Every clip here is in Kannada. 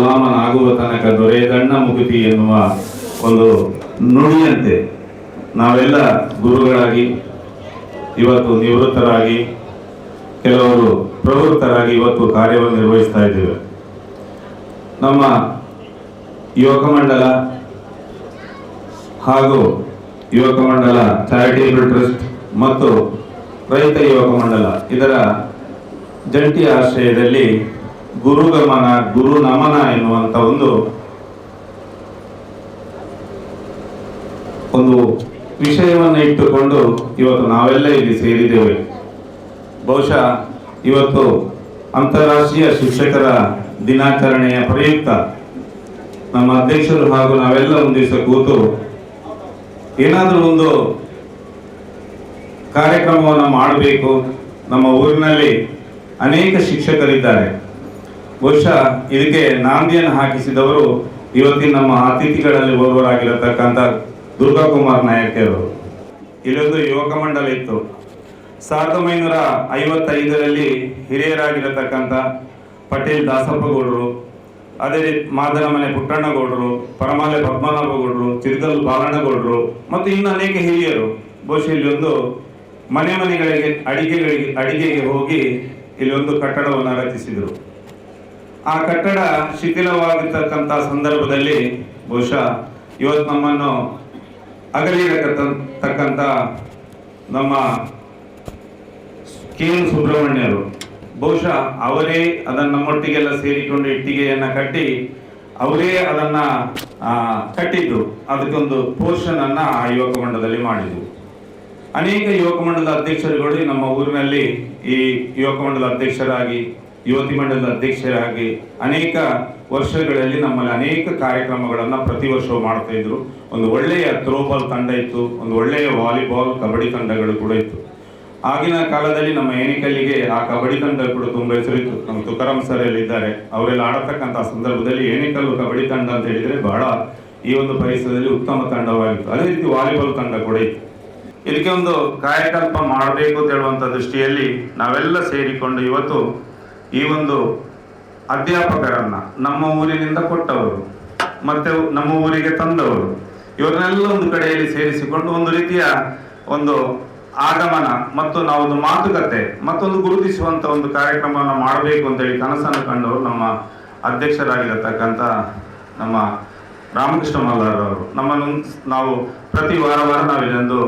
ಗುಲಾಮನಾಗುವ ತನಕ ದೊರೆಯದಣ್ಣ ಮುಗುತಿ ಎನ್ನುವ ಒಂದು ನುಡಿಯಂತೆ. ನಾವೆಲ್ಲ ಗುರುಗಳಾಗಿ, ಇವತ್ತು ನಿವೃತ್ತರಾಗಿ, ಕೆಲವರು ಪ್ರವೃತ್ತರಾಗಿ ಇವತ್ತು ಕಾರ್ಯವನ್ನು ನಿರ್ವಹಿಸ್ತಾ ಇದ್ದೇವೆ. ನಮ್ಮ ಯುವಕ ಮಂಡಲ ಹಾಗೂ ಯುವಕ ಮಂಡಲ ಚಾರಿಟೇಬಲ್ ಟ್ರಸ್ಟ್ ಮತ್ತು ರೈತ ಯುವಕ ಮಂಡಲ ಇದರ ಜಂಟಿ ಆಶ್ರಯದಲ್ಲಿ ಗುರುಗಮನ ಗುರು ನಮನ ಎನ್ನುವಂತ ಒಂದು ಒಂದು ವಿಷಯವನ್ನು ಇಟ್ಟುಕೊಂಡು ಇವತ್ತು ನಾವೆಲ್ಲ ಇಲ್ಲಿ ಸೇರಿದ್ದೇವೆ. ಬಹುಶಃ ಇವತ್ತು ಅಂತಾರಾಷ್ಟ್ರೀಯ ಶಿಕ್ಷಕರ ದಿನಾಚರಣೆಯ ಪ್ರಯುಕ್ತ ನಮ್ಮ ಅಧ್ಯಕ್ಷರು ಹಾಗೂ ನಾವೆಲ್ಲ ಒಂದು ಕೂತು ಏನಾದರೂ ಒಂದು ಕಾರ್ಯಕ್ರಮವನ್ನು ಮಾಡಬೇಕು. ನಮ್ಮ ಊರಿನಲ್ಲಿ ಅನೇಕ ಶಿಕ್ಷಕರಿದ್ದಾರೆ. ಬಹುಶಃ ಇದಕ್ಕೆ ನಾಂದಿಯನ್ನು ಹಾಕಿಸಿದವರು ಇವತ್ತಿನ ನಮ್ಮ ಅತಿಥಿಗಳಲ್ಲಿ ಒಬ್ಬರಾಗಿರತಕ್ಕಂಥ ದುರ್ಗಾ ಕುಮಾರ್ ನಾಯಕರು ಇಲ್ಲೊಂದು ಯುವಕ ಮಂಡಲ ಇತ್ತು. ಸಾವಿರದ ಒಂಬೈನೂರ ಐವತ್ತೈದರಲ್ಲಿ ಹಿರಿಯರಾಗಿರತಕ್ಕಂಥ ಪಟೇಲ್ ದಾಸಪ್ಪಗೌಡರು, ಅದೇ ರೀತಿ ಮಾದನ ಮನೆ ಪುಟ್ಟಣ್ಣಗೌಡರು, ಪರಮಾಲೆ ಪದ್ಮನಾಭಗೌಡರು ಬಾಲಣ್ಣ ಬಾಲಣ್ಣಗೌಡರು, ಮತ್ತು ಇನ್ನು ಅನೇಕ ಹಿರಿಯರು. ಬಹುಶಃ ಇಲ್ಲಿ ಒಂದು ಮನೆ ಮನೆಗಳಿಗೆ ಅಡಿಗೆಗಳಿಗೆ ಅಡಿಗೆಗೆ ಹೋಗಿ ಇಲ್ಲಿ ಒಂದು ಕಟ್ಟಡವನ್ನು ರಚಿಸಿದರು. ಆ ಕಟ್ಟಡ ಶಿಥಿಲವಾಗಿರ್ತಕ್ಕಂಥ ಸಂದರ್ಭದಲ್ಲಿ ಬಹುಶಃ ಇವತ್ತು ನಮ್ಮನ್ನು ಅಗಲಿರತಕ್ಕಂಥ ನಮ್ಮ ಕೆ ಎನ್ ಸುಬ್ರಹ್ಮಣ್ಯರು, ಬಹುಶಃ ಅವರೇ ಅದನ್ನು ನಮ್ಮೊಟ್ಟಿಗೆಲ್ಲ ಸೇರಿಕೊಂಡು ಇಟ್ಟಿಗೆಯನ್ನು ಕಟ್ಟಿ ಅವರೇ ಅದನ್ನ ಕಟ್ಟಿದ್ದು. ಅದಕ್ಕೊಂದು ಪೋರ್ಷನ್ ಅನ್ನ ಆ ಯುವಕ ಮಂಡಲದಲ್ಲಿ ಮಾಡಿದ್ರು. ಅನೇಕ ಯುವಕ ಮಂಡಲದ ಅಧ್ಯಕ್ಷರುಗಳು ನಮ್ಮ ಊರಿನಲ್ಲಿ ಈ ಯುವಕ ಮಂಡಲದ ಅಧ್ಯಕ್ಷರಾಗಿ ಯುವತಿ ಮಂಡಲದ ಅಧ್ಯಕ್ಷರಾಗಿ ಅನೇಕ ವರ್ಷಗಳಲ್ಲಿ ನಮ್ಮಲ್ಲಿ ಅನೇಕ ಕಾರ್ಯಕ್ರಮಗಳನ್ನು ಪ್ರತಿ ವರ್ಷವೂ ಮಾಡ್ತಾ ಇದ್ರು. ಒಂದು ಒಳ್ಳೆಯ ಥ್ರೋಬಾಲ್ ತಂಡ ಇತ್ತು, ಒಂದು ಒಳ್ಳೆಯ ವಾಲಿಬಾಲ್, ಕಬಡ್ಡಿ ತಂಡಗಳು ಕೂಡ ಇತ್ತು. ಆಗಿನ ಕಾಲದಲ್ಲಿ ನಮ್ಮ ಏಣಿಕಲ್ಲಿಗೆ ಆ ಕಬಡ್ಡಿ ತಂಡ ಕೂಡ ತುಂಬ ಹೆಸರಿತ್ತು ನಮ್ಮ ತುಕಾರಾಮ್ ಸರ್ ಇದ್ದಾರೆ. ಅವರೆಲ್ಲ ಆಡತಕ್ಕಂಥ ಸಂದರ್ಭದಲ್ಲಿ ಏಣಿಕಲ್ಲು ಕಬಡ್ಡಿ ತಂಡ ಅಂತ ಹೇಳಿದ್ರೆ ಬಹಳ ಈ ಒಂದು ಪರಿಸರದಲ್ಲಿ ಉತ್ತಮ ತಂಡವಾಗಿತ್ತು. ಅದೇ ರೀತಿ ವಾಲಿಬಾಲ್ ತಂಡ ಕೂಡ ಇತ್ತು. ಇದಕ್ಕೆ ಒಂದು ಕಾರ್ಯಕಲ್ಪ ಮಾಡಬೇಕು ಅಂತ ಹೇಳುವಂತ ದೃಷ್ಟಿಯಲ್ಲಿ ನಾವೆಲ್ಲ ಸೇರಿಕೊಂಡು ಇವತ್ತು ಈ ಒಂದು ಅಧ್ಯಾಪಕರನ್ನ ನಮ್ಮ ಊರಿನಿಂದ ಕೊಟ್ಟವರು, ಮತ್ತೆ ನಮ್ಮ ಊರಿಗೆ ತಂದವರು, ಇವರನ್ನೆಲ್ಲ ಒಂದು ಕಡೆಯಲ್ಲಿ ಸೇರಿಸಿಕೊಂಡು ಒಂದು ರೀತಿಯ ಒಂದು ಆಗಮನ ಮತ್ತು ನಾವು ಒಂದು ಮಾತುಕತೆ ಮತ್ತೊಂದು ಗುರುತಿಸುವಂತ ಒಂದು ಕಾರ್ಯಕ್ರಮವನ್ನು ಮಾಡಬೇಕು ಅಂತೇಳಿ ಕನಸನ್ನು ಕಂಡವರು ನಮ್ಮ ಅಧ್ಯಕ್ಷರಾಗಿರತಕ್ಕಂಥ ನಮ್ಮ ರಾಮಕೃಷ್ಣ ಮಲ್ಲಾರ್ ಅವರು. ನಮ್ಮನ್ನು ನಾವು ಪ್ರತಿ ವಾರ ವಾರ ನಾವು ಇಲ್ಲೊಂದು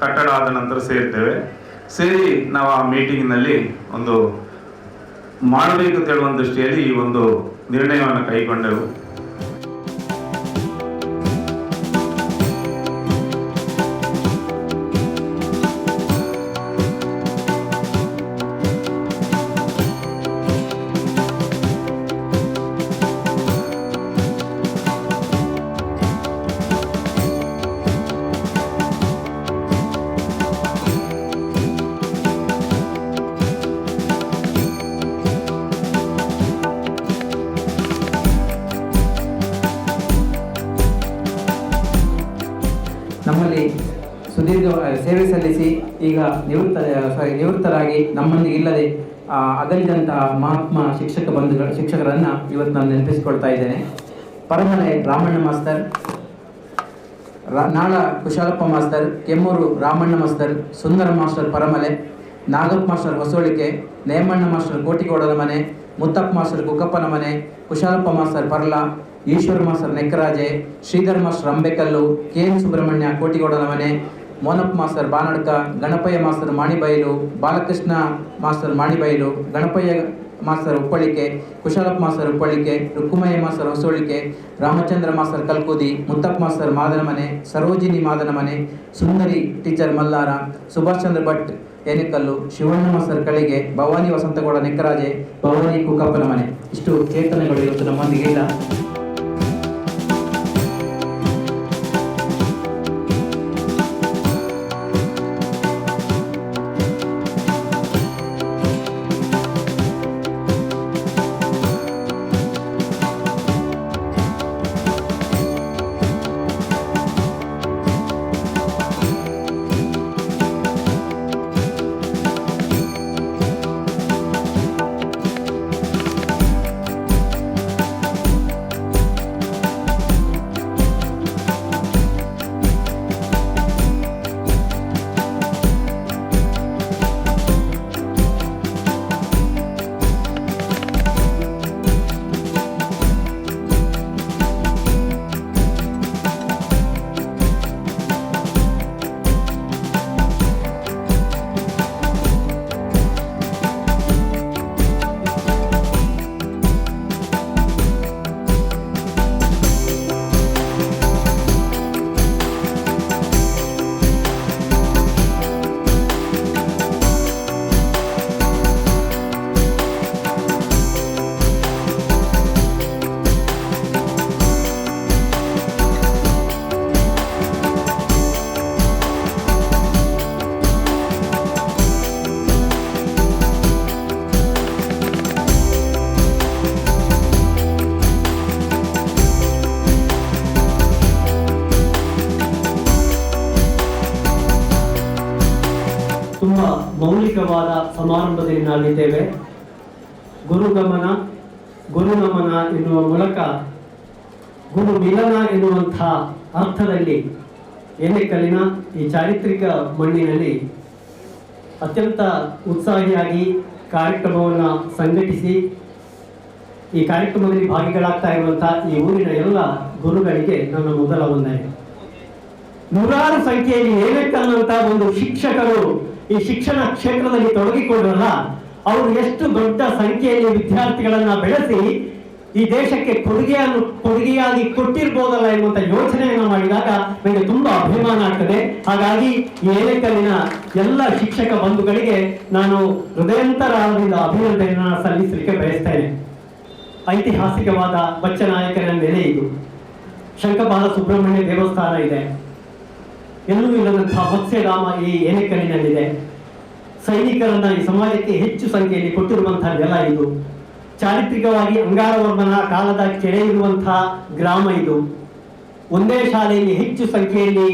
ಕಟ್ಟಡ ಆದ ನಂತರ ಸೇರ್ತೇವೆ. ಸೇರಿ ನಾವು ಆ ಮೀಟಿಂಗ್ನಲ್ಲಿ ಒಂದು ಮಾಡಬೇಕು ಅಂತ ಹೇಳುವ ದೃಷ್ಟಿಯಲ್ಲಿ ಈ ಒಂದು ನಿರ್ಣಯವನ್ನು ಕೈಗೊಂಡೆವು ಸೇವೆ ಸಲ್ಲಿಸಿ ಈಗ ನಿವೃತ್ತ ಸಾರಿ ನಿವೃತ್ತರಾಗಿ ನಮ್ಮೊಂದಿಗೆ ಇಲ್ಲದೆ ಅಗಲಿದಂತಹ ಮಹಾತ್ಮ ಶಿಕ್ಷಕ ಬಂಧುಗಳ, ಶಿಕ್ಷಕರನ್ನ ಇವತ್ತು ನಾನು ನೆನಪಿಸಿಕೊಳ್ತಾ ಇದ್ದೇನೆ. Paramale Ramanna master Nala Kushalappa master Kemmuru Ramanna master Sundara master Paramale, Nagappa master Hosolike, Nemanna master ಕೋಟಿಗೌಡನ ಮನೆ, ಮುತ್ತಪ್ಪ ಮಾಸ್ಟರ್ ಕುಕ್ಕಪ್ಪನ ಮನೆ, Kushalappa master Parla, Eshwara master Nekkaraje, Sridhar master Ambekallu, K N Subrahmanya ಕೋಟಿಗೌಡನ ಮನೆ Monappa master Banadka, Ganapayya master Manibailu, Balakrishna master Manibailu, Ganapayya master Uppalike Kushalappa master Uppalike Rukkumayya master Hosolike Ramachandra master Kalkudi, Muttappa master Madana ಮನೆ ಸರೋಜಿನಿ ಮಾದನ ಮನೆ ಸುಂದರಿ ಟೀಚರ್ ಮಲ್ಲಾರ, ಸುಭಾಷ್ ಚಂದ್ರ ಭಟ್ ಏನಿಕಲ್ಲು, ಶಿವಣ್ಣ ಮಾಸ್ತರ್ ಕಳಿಗೆ, ಭವಾನಿ ವಸಂತಗೌಡ ನೆಕ್ಕರಾಜೆ, ಭವಾನಿ ಕುಕ್ಕಪ್ಪನ ಮನೆ ಇಷ್ಟು ಚೇತನಗಳು ಇವತ್ತು ನಮ್ಮೊಂದಿಗೆ ಇಲ್ಲ. ಐತಿಹಾಸಿಕವಾದ ಸಮಾರಂಭದಲ್ಲಿ ನಾವಿದ್ದೇವೆ ಗುರುಗಮನ ಗುರುನಮನ ಎನ್ನುವ ಮೂಲಕ ಗುರು ಮಿಲನ ಎನ್ನುವಂಥ ಅರ್ಥದಲ್ಲಿ ಏನೆಕಲ್ಲಿನ ಈ ಚಾರಿತ್ರಿಕ ಮಣ್ಣಿನಲ್ಲಿ ಅತ್ಯಂತ ಉತ್ಸಾಹಿಯಾಗಿ ಕಾರ್ಯಕ್ರಮವನ್ನು ಸಂಘಟಿಸಿ ಈ ಕಾರ್ಯಕ್ರಮದಲ್ಲಿ ಭಾಗಿಗಳಾಗ್ತಾ ಇರುವಂಥ ಈ ಊರಿನ ಎಲ್ಲ ಗುರುಗಳಿಗೆ ನನ್ನ ಮೊದಲ ಒಂದೇ ನೂರಾರು ಸಂಖ್ಯೆಯಲ್ಲಿ ಏನೆಕ್ಕಲ್ಲಂತ ಒಂದು ಶಿಕ್ಷಕರು ಈ ಶಿಕ್ಷಣ ಕ್ಷೇತ್ರದಲ್ಲಿ ತೊಡಗಿಕೊಂಡ್ರಲ್ಲ ಅವರು ಎಷ್ಟು ದೊಡ್ಡ ಸಂಖ್ಯೆಯಲ್ಲಿ ವಿದ್ಯಾರ್ಥಿಗಳನ್ನ ಬೆಳೆಸಿ ಈ ದೇಶಕ್ಕೆ ಕೊಡುಗೆಯನ್ನು, ಕೊಡುಗೆಯಾಗಿ ಕೊಟ್ಟಿರ್ಬೋದಲ್ಲ ಎನ್ನುವಂತ ಯೋಚನೆಯನ್ನು ಮಾಡಿದಾಗ ನನಗೆ ತುಂಬಾ ಅಭಿಮಾನ ಆಗ್ತದೆ. ಹಾಗಾಗಿ ಈ ಏನೆಕಲ್ಲಿನ ಎಲ್ಲ ಶಿಕ್ಷಕ ಬಂಧುಗಳಿಗೆ ನಾನು ಹೃದಯಂತರಾಳದಿಂದ ಅಭಿನಂದನೆಯನ್ನು ಸಲ್ಲಿಸಲಿಕ್ಕೆ ಬಯಸ್ತೇನೆ. ಐತಿಹಾಸಿಕವಾದ ನೆಲೆ ಇದು. ಶಂಕಬಾಲ ಸುಬ್ರಹ್ಮಣ್ಯ ದೇವಸ್ಥಾನ ಇದೆ. ಎಲ್ಲೂ ಇಲ್ಲದಂತಹ ಮತ್ಸ್ಯಧಾಮ ಈ ಏನೆಕಲ್ಲಿನಲ್ಲಿದೆ ಸೈನಿಕರನ್ನ ಈ ಸಮಾಜಕ್ಕೆ ಹೆಚ್ಚು ಸಂಖ್ಯೆಯಲ್ಲಿ ಕೊಟ್ಟಿರುವಂತಹ ನೆಲ ಇದು. ಚಾರಿತ್ರಿಕವಾಗಿ ಅಂಗಾರವರ್ಮನ ಕಾಲದ ಕೆರೆ ಇರುವಂತಹ ಗ್ರಾಮ ಇದು. ಒಂದೇ ಶಾಲೆಯಲ್ಲಿ ಹೆಚ್ಚು ಸಂಖ್ಯೆಯಲ್ಲಿ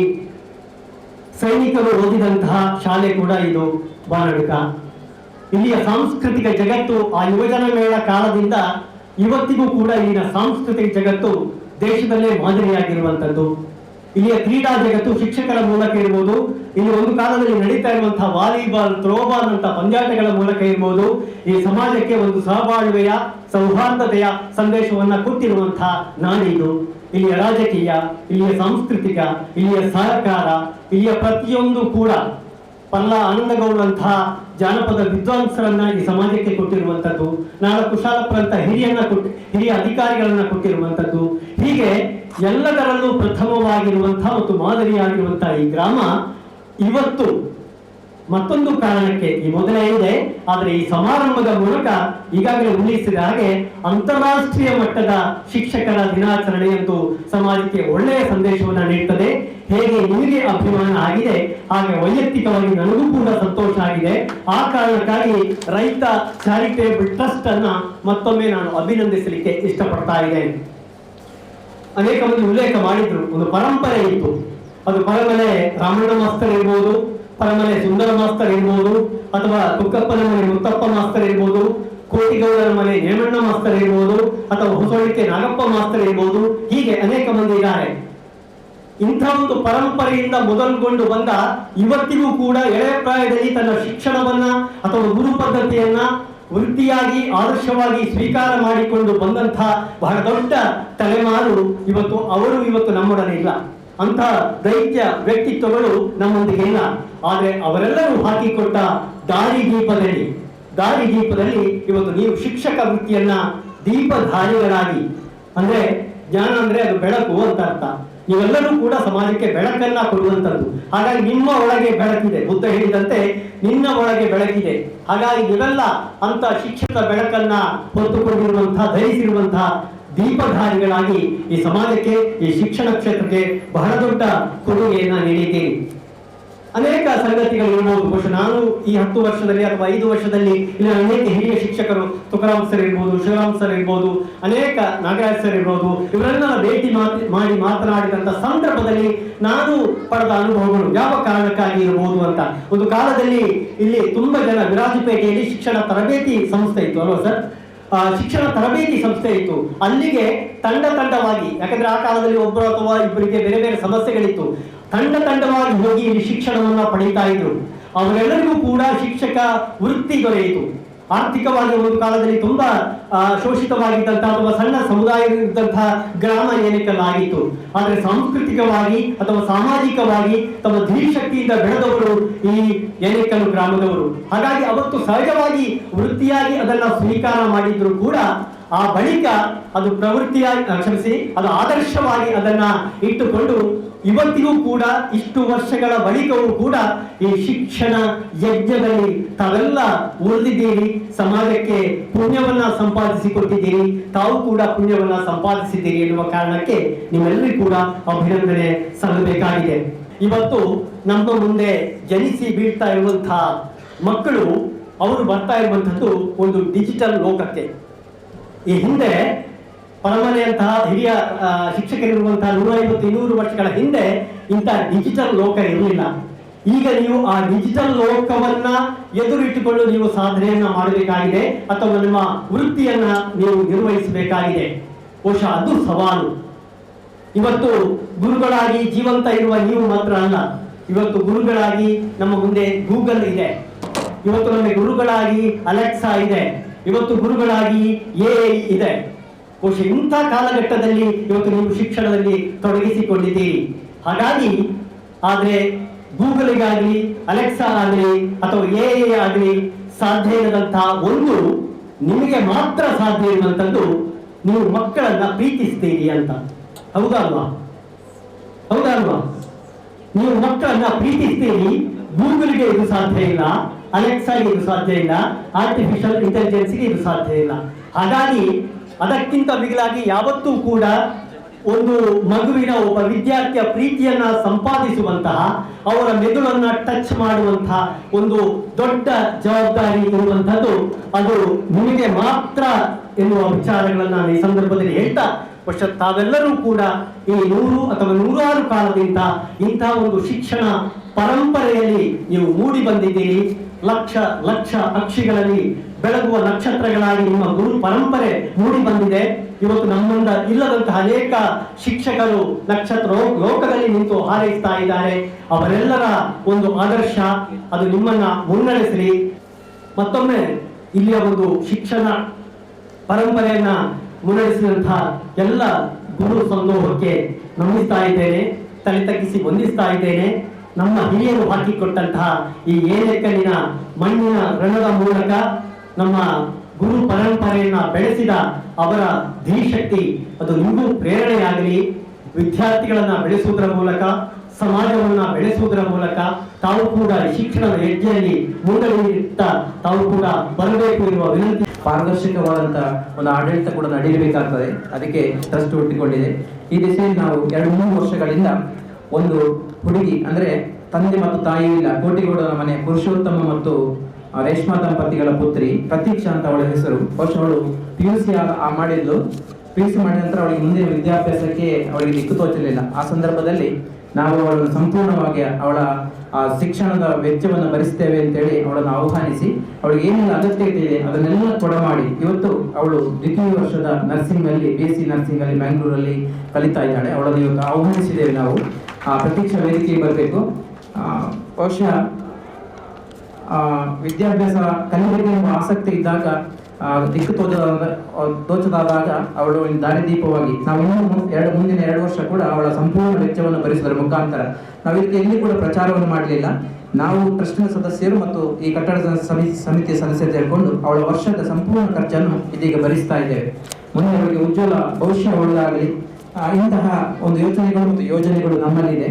ಸೈನಿಕರು ಓದಿದಂತಹ ಶಾಲೆ ಕೂಡ ಇದು ಬಾನಡುಕ. ಇಲ್ಲಿಯ ಸಾಂಸ್ಕೃತಿಕ ಜಗತ್ತು ಆ ಯುವಜನ ಮೇಳ ಕಾಲದಿಂದ ಇವತ್ತಿಗೂ ಕೂಡ ಇಲ್ಲಿನ ಸಾಂಸ್ಕೃತಿಕ ಜಗತ್ತು ದೇಶದಲ್ಲೇ ಮಾದರಿಯಾಗಿರುವಂಥದ್ದು. ಇಲ್ಲಿಯ ಕ್ರೀಡಾ ಜಗತ್ತು ಶಿಕ್ಷಕರ ಮೂಲಕ ಇರ್ಬೋದು, ಇಲ್ಲಿ ಒಂದು ಕಾಲದಲ್ಲಿ ನಡೀತಾ ಇರುವಂತಹ ವಾಲಿಬಾಲ್ ಥ್ರೋಬಾಲ್ ಅಂತ ಪಂದ್ಯಾಟಗಳ ಮೂಲಕ ಇರ್ಬೋದು, ಈ ಸಮಾಜಕ್ಕೆ ಒಂದು ಸಹಬಾಳ್ವೆಯ, ಸೌಹಾರ್ದತೆಯ ಸಂದೇಶವನ್ನ ಕೊಟ್ಟಿರುವಂತಹ ನಾಡಿದು ಇಲ್ಲಿಯ ರಾಜಕೀಯ, ಇಲ್ಲಿಯ ಸಾಂಸ್ಕೃತಿಕ, ಇಲ್ಲಿಯ ಸಹಕಾರ, ಇಲ್ಲಿಯ ಪ್ರತಿಯೊಂದು ಕೂಡ ಪಲ್ಲ ಆನಂದಗೌಡಂತಹ ಜಾನಪದ ವಿದ್ವಾಂಸರನ್ನ ಈ ಸಮಾಜಕ್ಕೆ ಕೊಟ್ಟಿರುವಂತದ್ದು ನಾಳೆ ಕುಶಾಲಪುರಂತ ಹಿರಿಯನ್ನ ಕೊಟ್ಟು, ಹಿರಿಯ ಅಧಿಕಾರಿಗಳನ್ನ ಕೊಟ್ಟಿರುವಂತದ್ದು ಹೀಗೆ ಎಲ್ಲದರಲ್ಲೂ ಪ್ರಥಮವಾಗಿರುವಂತಹ ಮತ್ತು ಮಾದರಿಯಾಗಿರುವಂತಹ ಈ ಗ್ರಾಮ ಇವತ್ತು ಮತ್ತೊಂದು ಕಾರಣಕ್ಕೆ ಈ ಮೊದಲೇ ಇದೆ. ಆದರೆ ಈ ಸಮಾರಂಭದ ಮೂಲಕ ಈಗಾಗಲೇ ಉಲ್ಲೇಖಿಸಿದ ಹಾಗೆ ಅಂತಾರಾಷ್ಟ್ರೀಯ ಮಟ್ಟದ ಶಿಕ್ಷಕರ ದಿನಾಚರಣೆ ಎಂದು ಸಮಾಜಕ್ಕೆ ಒಳ್ಳೆಯ ಸಂದೇಶವನ್ನು ನೀಡುತ್ತದೆ ಹೇಗೆ ನಿಮಗೆ ಅಭಿಮಾನ ಆಗಿದೆ, ಹಾಗೆ ವೈಯಕ್ತಿಕವಾಗಿ ನನಗೂ ಕೂಡ ಸಂತೋಷ ಆಗಿದೆ. ಆ ಕಾರಣಕ್ಕಾಗಿ ರೈತ ಚಾರಿಟೇಬಲ್ ಟ್ರಸ್ಟ್ ಅನ್ನ ಮತ್ತೊಮ್ಮೆ ನಾನು ಅಭಿನಂದಿಸಲಿಕ್ಕೆ ಇಷ್ಟಪಡ್ತಾ ಇದ್ದೇನೆ. ಅನೇಕ ಮಂದಿ ಉಲ್ಲೇಖ ಮಾಡಿದ್ರು. ಒಂದು ಪರಂಪರೆ ಇತ್ತು. ಅದು ಪರಮನೆ ರಾಮಣ್ಣ ಮಾಸ್ತರ್ ಇರ್ಬೋದು ಪರಮನೆ ಸುಂದರ ಮಾಸ್ತರ್ ಇರ್ಬೋದು, ಅಥವಾ ತುಕ್ಕಪ್ಪನ ಮನೆ, ಮುತ್ತಪ್ಪ ಮಾಸ್ತರ್ ಇರ್ಬೋದು, ಕೋಟಿಗೌಡರ ಮನೆ, ಹೇಮಣ್ಣ ಮಾಸ್ತರ್ ಇರ್ಬೋದು, ಅಥವಾ ಹೊಸಳಿಕೆ ನಾಗಪ್ಪ ಮಾಸ್ತರ್ ಇರ್ಬೋದು, ಹೀಗೆ ಅನೇಕ ಮಂದಿ ಇದ್ದಾರೆ. ಇಂಥ ಒಂದು ಪರಂಪರೆಯಿಂದ ಮೊದಲುಗೊಂಡು ಬಂದ ಇವತ್ತಿಗೂ ಕೂಡ ಎಳೆ ಪ್ರಾಯದಲ್ಲಿ ತನ್ನ ಶಿಕ್ಷಣವನ್ನ ಅಥವಾ ಗುರು ಪದ್ಧತಿಯನ್ನ ವೃತ್ತಿಯಾಗಿ, ಆದರ್ಶವಾಗಿ ಸ್ವೀಕಾರ ಮಾಡಿಕೊಂಡು ಬಂದಂತಹ ಬಹಳ ದೊಡ್ಡ ತಲೆಮಾರು ಇವತ್ತು ಅವರು ಇವತ್ತು ನಮ್ಮೊಡನೆ ಇಲ್ಲ. ಅಂತ ದೈತ್ಯ ವ್ಯಕ್ತಿತ್ವಗಳು ನಮ್ಮೊಂದಿಗೆ ಇಲ್ಲ. ಆದರೆ ಅವರೆಲ್ಲರೂ ಹಾಕಿಕೊಟ್ಟ ದಾರಿ ದೀಪದಲ್ಲಿ ದಾರಿ ದೀಪದಲ್ಲಿ ಇವತ್ತು ನೀವು ಶಿಕ್ಷಕ ವೃತ್ತಿಯನ್ನ ದೀಪಧಾರಿಗಳಾಗಿ, ಅಂದ್ರೆ ಜ್ಞಾನ ಅಂದ್ರೆ ಅದು ಬೆಳಕು ಅಂತ ಅರ್ಥ. ನೀವೆಲ್ಲರೂ ಕೂಡ ಸಮಾಜಕ್ಕೆ ಬೆಳಕನ್ನ ಕೊಡುವಂಥದ್ದು. ಹಾಗಾಗಿ ನಿಮ್ಮ ಒಳಗೆ ಬೆಳಕಿದೆ. ಬುದ್ಧ ಹೇಳಿದಂತೆ ನಿನ್ನ ಒಳಗೆ ಬೆಳಕಿದೆ. ಹಾಗಾಗಿ ಇವೆಲ್ಲ ಅಂತ ಶಿಕ್ಷಕ ಬೆಳಕನ್ನ ಹೊತ್ತುಕೊಂಡಿರುವಂತಹ ಧರಿಸಿರುವಂತಹ ದೀಪಧಾರಿಗಳಾಗಿ ಈ ಸಮಾಜಕ್ಕೆ, ಈ ಶಿಕ್ಷಣ ಕ್ಷೇತ್ರಕ್ಕೆ ಬಹಳ ದೊಡ್ಡ ಕೊಡುಗೆಯನ್ನ ನೀಡಿದ್ದೀರಿ. ಅನೇಕ ಸಂಗತಿಗಳು ಇರ್ಬೋದು. ಬಹುಶಃ ನಾನು ಈ ಹತ್ತು ವರ್ಷದಲ್ಲಿ ಅಥವಾ ಐದು ವರ್ಷದಲ್ಲಿ ಇಲ್ಲಿ ಅನೇಕ ಹಿರಿಯ ಶಿಕ್ಷಕರು ತುಕಾರಾಮ್ ಸರ್ ಇರ್ಬೋದು ಶಿವರಾಮ್ ಸರ್ ಇರ್ಬೋದು ಅನೇಕ ನಾಗರಾಜ್ ಸರ್ ಇರ್ಬೋದು ಇವರನ್ನ ಭೇಟಿ ಮಾಡಿ ಮಾತನಾಡಿದಂತ ಸಂದರ್ಭದಲ್ಲಿ ನಾನು ಪಡೆದ ಅನುಭವಗಳು ಯಾವ ಕಾರಣಕ್ಕಾಗಿ ಇರಬಹುದು ಅಂತ. ಒಂದು ಕಾಲದಲ್ಲಿ ಇಲ್ಲಿ ತುಂಬಾ ಜನ ವಿರಾಜಪೇಟೆಯಲ್ಲಿ ಶಿಕ್ಷಣ ತರಬೇತಿ ಸಂಸ್ಥೆ ಇತ್ತು ಅಲ್ವಾ ಸರ್ ಆ, ಶಿಕ್ಷಣ ತರಬೇತಿ ಸಂಸ್ಥೆ ಇತ್ತು. ಅಲ್ಲಿಗೆ ತಂಡ ತಂಡವಾಗಿ ಯಾಕಂದ್ರೆ ಆ ಕಾಲದಲ್ಲಿ ಒಬ್ಬರು ಅಥವಾ ಇಬ್ಬರಿಗೆ ಬೇರೆ ಬೇರೆ ಸಮಸ್ಯೆಗಳಿತ್ತು. ತಂಡ ತಂಡವಾಗಿ ಹೋಗಿ ಇಲ್ಲಿ ಶಿಕ್ಷಣವನ್ನ ಪಡೀತಾ ಇದ್ರು. ಅವರೆಲ್ಲರಿಗೂ ಕೂಡ ಶಿಕ್ಷಕ ವೃತ್ತಿ ದೊರೆಯಿತು. ಆರ್ಥಿಕವಾಗಿ ಒಂದು ಕಾಲದಲ್ಲಿ ತುಂಬಾ ಶೋಷಿತವಾಗಿದ್ದಂತಹ ಅಥವಾ ಸಣ್ಣ ಸಮುದಾಯ ಇದ್ದಂತಹ ಗ್ರಾಮ ಏನಿಕಲ್ಲಾಗಿತ್ತು ಆದರೆ ಸಾಂಸ್ಕೃತಿಕವಾಗಿ ಅಥವಾ ಸಾಮಾಜಿಕವಾಗಿ ತಮ್ಮ ಧೀಶಕ್ತಿಯಿಂದ ಬೆಳೆದವರು ಈ ಏನಕ್ಕಲು ಗ್ರಾಮದವರು. ಹಾಗಾಗಿ ಅವತ್ತು ಸಹಜವಾಗಿ ವೃತ್ತಿಯಾಗಿ ಅದನ್ನ ಸ್ವೀಕಾರ ಮಾಡಿದ್ರು ಕೂಡ ಆ ಬಳಿಕ ಅದು ಪ್ರವೃತ್ತಿಯಾಗಿ ಕ್ಷಮಿಸಿ, ಅದು ಆದರ್ಶವಾಗಿ ಅದನ್ನ ಇಟ್ಟುಕೊಂಡು ಇವತ್ತಿಗೂ ಕೂಡ ಇಷ್ಟು ವರ್ಷಗಳ ಬಳಿಕವೂ ಕೂಡ ಈ ಶಿಕ್ಷಣ ಯಜ್ಞದಲ್ಲಿ ತಾವೆಲ್ಲ ಉಳಿದಿದ್ದೀರಿ ಸಮಾಜಕ್ಕೆ ಪುಣ್ಯವನ್ನ ಸಂಪಾದಿಸಿಕೊಟ್ಟಿದ್ದೀರಿ, ತಾವು ಕೂಡ ಪುಣ್ಯವನ್ನ ಸಂಪಾದಿಸಿದ್ದೀರಿ ಎನ್ನುವ ಕಾರಣಕ್ಕೆ ನಿಮ್ಮೆಲ್ಲರಿಗೂ ಕೂಡ ಅಭಿನಂದನೆ ಸಲ್ಲಬೇಕಾಗಿದೆ. ಇವತ್ತು ನಮ್ಮ ಮುಂದೆ ಜನಿಸಿ ಬೀಳ್ತಾ ಇರುವಂತಹ ಮಕ್ಕಳು ಅವರು ಬರ್ತಾ ಇರುವಂತದ್ದು ಒಂದು ಡಿಜಿಟಲ್ ಲೋಕಕ್ಕೆ. ಈ ಹಿಂದೆ ಪರಮನೆಯಂತಹ ಹಿರಿಯ ಶಿಕ್ಷಕರಿರುವಂತಹ ನೂರ ಐವತ್ತು ಇನ್ನೂರು ವರ್ಷಗಳ ಹಿಂದೆ ಇಂತಹ ಡಿಜಿಟಲ್ ಲೋಕ ಇರಲಿಲ್ಲ. ಈಗ ನೀವು ಆ ಡಿಜಿಟಲ್ ಲೋಕವನ್ನ ಎದುರಿಟ್ಟುಕೊಂಡು ನೀವು ಸಾಧನೆಯನ್ನ ಮಾಡಬೇಕಾಗಿದೆ ಅಥವಾ ನಿಮ್ಮ ವೃತ್ತಿಯನ್ನ ನೀವು ನಿರ್ವಹಿಸಬೇಕಾಗಿದೆ. ಬಹುಶಃ ಅದು ಸವಾಲು. ಇವತ್ತು ಗುರುಗಳಾಗಿ ಜೀವಂತ ಇರುವ ನೀವು ಮಾತ್ರ ಅಲ್ಲ, ಇವತ್ತು ಗುರುಗಳಾಗಿ ನಮ್ಮ ಮುಂದೆ ಗೂಗಲ್ ಇದೆ. ಇವತ್ತು ನಮಗೆ ಗುರುಗಳಾಗಿ ಅಲೆಕ್ಸಾ ಇದೆ. ಇವತ್ತು ಗುರುಗಳಾಗಿ ಎ ಇದೆ. ಬಹುಶಃ ಇಂಥ ಕಾಲಘಟ್ಟದಲ್ಲಿ ಇವತ್ತು ನೀವು ಶಿಕ್ಷಣದಲ್ಲಿ ತೊಡಗಿಸಿಕೊಂಡಿದ್ದೀರಿ. ಹಾಗಾಗಿ, ಆದ್ರೆ ಗೂಗಲ್ಗಾಗಲಿ, ಅಲೆಕ್ಸಾ ಆಗಲಿ, ಅಥವಾ ಎ ಆಗಲಿ ಸಾಧ್ಯ ಇರದಂತಹ ಒಂದು ನಿಮಗೆ ಮಾತ್ರ ಸಾಧ್ಯ ಇರುವಂಥದ್ದು ನೀವು ಮಕ್ಕಳನ್ನ ಪ್ರೀತಿಸ್ತೀರಿ ಅಂತ. ಹೌದಲ್ವಾ? ಅಲ್ವಾ ಹೌದಾ ಅಲ್ವಾ ನೀವು ಮಕ್ಕಳನ್ನ ಪ್ರೀತಿಸ್ತೀರಿ. ಗೂಗಲ್ಗೆ ಇದು ಸಾಧ್ಯ ಇಲ್ಲ, ಅಲೆಕ್ಸಾಗೆ ಇದು ಸಾಧ್ಯ ಇಲ್ಲ ಆರ್ಟಿಫಿಷಿಯಲ್ ಇಂಟೆಲಿಜೆನ್ಸ್ಗೆ ಇದು ಸಾಧ್ಯ ಇಲ್ಲ. ಹಾಗಾಗಿ ಅದಕ್ಕಿಂತ ಮಿಗಿಲಾಗಿ ಯಾವತ್ತೂ ಕೂಡ ಒಂದು ಮಗುವಿನ ಒಬ್ಬ ವಿದ್ಯಾರ್ಥಿಯ ಪ್ರೀತಿಯನ್ನ ಸಂಪಾದಿಸುವಂತಹ, ಅವರ ಮೆದುಳನ್ನ ಟಚ್ ಮಾಡುವಂತಹ ಒಂದು ದೊಡ್ಡ ಜವಾಬ್ದಾರಿ ಇರುವಂತದ್ದು ಅದು ನಿಮಗೆ ಮಾತ್ರ ಎನ್ನುವ ವಿಚಾರಗಳನ್ನ ನಾನು ಈ ಸಂದರ್ಭದಲ್ಲಿ ಹೇಳ್ತಾ ವರ್ಷ ತಾವೆಲ್ಲರೂ ಕೂಡ ಈ ನೂರು ಅಥವಾ ನೂರಾರು ಕಾಲದಿಂದ ಇಂತಹ ಒಂದು ಶಿಕ್ಷಣ ಪರಂಪರೆಯಲ್ಲಿ ನೀವು ಮೂಡಿ ಬಂದಿದ್ದೀರಿ. ಲಕ್ಷ ಲಕ್ಷ ಅಕ್ಷಿಗಳಲ್ಲಿ ಬೆಳಗುವ ನಕ್ಷತ್ರಗಳಾಗಿ ನಿಮ್ಮ ಗುರು ಪರಂಪರೆ ಮೂಡಿ ಬಂದಿದೆ. ಇವತ್ತು ನಮ್ಮಿಂದ ಇಲ್ಲದಂತಹ ಅನೇಕ ಶಿಕ್ಷಕರು, ನಕ್ಷತ್ರ ಲೋಕದಲ್ಲಿ ನಿಂತು ಹಾರೈಸ್ತಾ ಇದ್ದಾರೆ. ಅವರೆಲ್ಲರ ಒಂದು ಆದರ್ಶ, ಅದು ನಿಮ್ಮನ್ನ ಮುನ್ನಡೆಸಲಿ. ಮತ್ತೊಮ್ಮೆ ಇಲ್ಲಿಯ ಒಂದು ಶಿಕ್ಷಣ ಪರಂಪರೆಯನ್ನ ಮುನ್ನಡೆಸಿದಂತಹ ಎಲ್ಲ ಗುರು ಸಮೂಹಕ್ಕೆ ನಮಿಸ್ತಾ ಇದ್ದೇನೆ, ತಲೆ ತಗ್ಗಿಸಿ ವಂದಿಸ್ತಾ ಇದ್ದೇನೆ. ನಮ್ಮ ಹಿರಿಯರು ಹಾಕಿಕೊಟ್ಟಂತಹ ಈ ಏನೆಕ್ಕಲಿನ ಮಣ್ಣಿನ ರಣದ ಮೂಲಕ ನಮ್ಮ ಗುರು ಪರಂಪರೆಯನ್ನ ಬೆಳೆಸಿದ ಅವರ ಧೀಶಕ್ತಿ, ಅದು ನಿಮಗೂ ಪ್ರೇರಣೆಯಾಗಲಿ. ವಿದ್ಯಾರ್ಥಿಗಳನ್ನ ಬೆಳೆಸುವುದರ ಮೂಲಕ, ಸಮಾಜವನ್ನ ಬೆಳೆಸುವುದರ ಮೂಲಕ ತಾವು ಕೂಡ ಶಿಕ್ಷಣದ ಹೆಜ್ಜೆಯಲ್ಲಿ ಮುಂದುವರಿಯುತ್ತಾ ತಾವು ಕೂಡ ಬರಬೇಕು ಎನ್ನುವ ವಿನಂತಿ. ಪಾರದರ್ಶಕವಾದಂಥ ಒಂದು ಆಡಳಿತ ಕೂಡ ನಡೆಯಬೇಕಾಗ್ತದೆ. ಅದಕ್ಕೆ ಟ್ರಸ್ಟ್ ಹುಟ್ಟಿಕೊಂಡಿದೆ. ಈ ದಿಸೆಯಲ್ಲಿ ನಾವು ಎರಡು ಮೂರು ವರ್ಷಗಳಿಂದ ಒಂದು ಹುಡುಗಿ, ಅಂದ್ರೆ ತಂದೆ ಮತ್ತು ತಾಯಿ ಇಲ್ಲ, ಕೋಟಿಗೌಡರ ಮನೆ, ಪುರುಷೋತ್ತಮ ಮತ್ತು ರೇಷ್ಮಾ ದಂಪತಿಗಳ ಪುತ್ರಿ ಪ್ರತೀಕ್ಷಾ ಅಂತ ಅವಳ ಹೆಸರು. ಬಹುಶಃ ಅವಳು ಪಿ ಯು ಸಿ ಮಾಡಿದ್ಲು ಪಿ ಯು ಸಿ ಮಾಡಿದ ನಂತರ ಅವಳಿಗೆ ಮುಂದಿನ ವಿದ್ಯಾಭ್ಯಾಸಕ್ಕೆ ಅವಳಿಗೆ ದಿಕ್ಕು ತೋಚಲಿಲ್ಲ. ಆ ಸಂದರ್ಭದಲ್ಲಿ ನಾವು ಅವಳನ್ನು ಸಂಪೂರ್ಣವಾಗಿ ಅವಳ, ಆ, ಶಿಕ್ಷಣದ ವೆಚ್ಚವನ್ನು ಭರಿಸ್ತೇವೆ ಅಂತೇಳಿ ಅವಳನ್ನು ಆಹ್ವಾನಿಸಿ, ಅವಳಿಗೆ ಏನೆಲ್ಲ ಅಗತ್ಯತೆ ಇದೆ ಅದನ್ನೆಲ್ಲ ಕೊಡಮಾಡಿ ಇವತ್ತು ಅವಳು ದ್ವಿತೀಯ ವರ್ಷದ ನರ್ಸಿಂಗ್ ಅಲ್ಲಿ ಬಿ ಎಸ್ ಸಿ ನರ್ಸಿಂಗ್ ಅಲ್ಲಿ ಬೆಂಗಳೂರಲ್ಲಿ ಕಲಿತಾ ಇದ್ದಾಳೆ. ಅವಳನ್ನು ಇವತ್ತು ಆಹ್ವಾನಿಸಿದ್ದೇವೆ ನಾವು. ಆ, ಪ್ರತೀಕ್ಷಾ ವೇದಿಕೆಗೆ ಬರಬೇಕು. ಬಹುಶಃ ವಿದ್ಯಾಭ್ಯಾಸ ಕಲಿಕೆಗೆ ಆಸಕ್ತಿ ಇದ್ದಾಗ ದಿಕ್ಕು ತೋಚದಾದ ತೋಚದಾದಾಗ ಅವಳು ದಾರಿದೀಪವಾಗಿ ನಾವು ಇನ್ನು ಎರಡು ಮುಂದಿನ ಎರಡು ವರ್ಷ ಕೂಡ ಅವಳ ಸಂಪೂರ್ಣ ವೆಚ್ಚವನ್ನು ಭರಿಸುವುದರ ಮುಖಾಂತರ. ನಾವು ಇದಕ್ಕೆ ಎಲ್ಲಿ ಕೂಡ ಪ್ರಚಾರವನ್ನು ಮಾಡಲಿಲ್ಲ. ನಾವು ಟ್ರಸ್ಟ್ನ ಸದಸ್ಯರು ಮತ್ತು ಈ ಕಟ್ಟಡ ಸಮಿತಿ ಸಮಿತಿಯ ಸದಸ್ಯ ಸೇರಿಕೊಂಡು ಅವಳ ವರ್ಷದ ಸಂಪೂರ್ಣ ಖರ್ಚನ್ನು ಇದೀಗ ಭರಿಸ್ತಾ ಇದ್ದೇವೆ. ಮುಂದೆ ಅವಳಿಗೆ ಉಜ್ವಲ ಭವಿಷ್ಯ ಒಳ್ಳೆದಾಗಲಿ. ಇಂತಹ ಒಂದು ಯೋಚನೆಗಳು ಮತ್ತು ಯೋಜನೆಗಳು ನಮ್ಮಲ್ಲಿದೆ.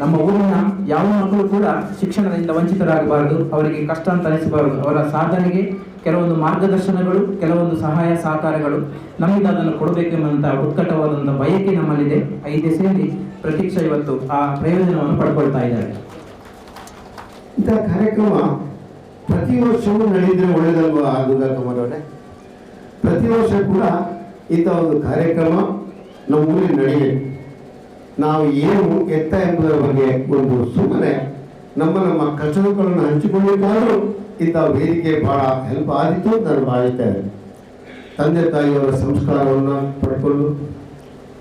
ನಮ್ಮ ಊರಿನ ಯಾವ ಮಕ್ಕಳು ಕೂಡ ಶಿಕ್ಷಣದಿಂದ ವಂಚಿತರಾಗಬಾರದು, ಅವರಿಗೆ ಕಷ್ಟ ಅಂತ ಅನಿಸಬಾರದು. ಅವರ ಸಾಧನೆಗೆ ಕೆಲವೊಂದು ಮಾರ್ಗದರ್ಶನಗಳು, ಕೆಲವೊಂದು ಸಹಾಯ ಸಹಕಾರಗಳು ನಮಗೆ ಅದನ್ನು ಕೊಡಬೇಕೆಂಬಂತ ಉತ್ಕಟವಾದಂಥ ಬಯಕೆ ನಮ್ಮಲ್ಲಿದೆ. ಈ ದಿಸೆಯಲ್ಲಿ ಪ್ರತೀಕ್ಷ ಇವತ್ತು ಆ ಪ್ರಯೋಜನವನ್ನು ಪಡ್ಕೊಳ್ತಾ ಇದ್ದಾರೆ. ಇಂತಹ ಕಾರ್ಯಕ್ರಮ ಪ್ರತಿ ವರ್ಷವೂ ನಡೆಯಿದ್ರೆ ಒಳ್ಳೆಯದಲ್ವಾ ಆಗುದಾ ಕಮಲವರೇ ಪ್ರತಿ ವರ್ಷ ಕೂಡ ಇಂಥ ಒಂದು ಕಾರ್ಯಕ್ರಮ ನಮ್ಮ ಊರಿನ ನಡೆಯಬೇಕು ನಾವು ಏನು ಎತ್ತ ಎಂಬುದರ ಬಗ್ಗೆ ಒಂದು ಸುಮ್ಮನೆ ನಮ್ಮ ನಮ್ಮ ಕಚಡಗಳನ್ನು ಹಂಚಿಕೊಳ್ಳಬೇಕಾದರೂ ಇಂಥ ವೇದಿಕೆ ಬಹಳ ಹೆಲ್ಪ್ ಆದಿತ್ತು ಅಂತ ನಾನು ಭಾವಿಸ್ತೇನೆ. ತಂದೆ ತಾಯಿಯವರ ಸಂಸ್ಕಾರವನ್ನು ಪಡ್ಕೊಂಡು,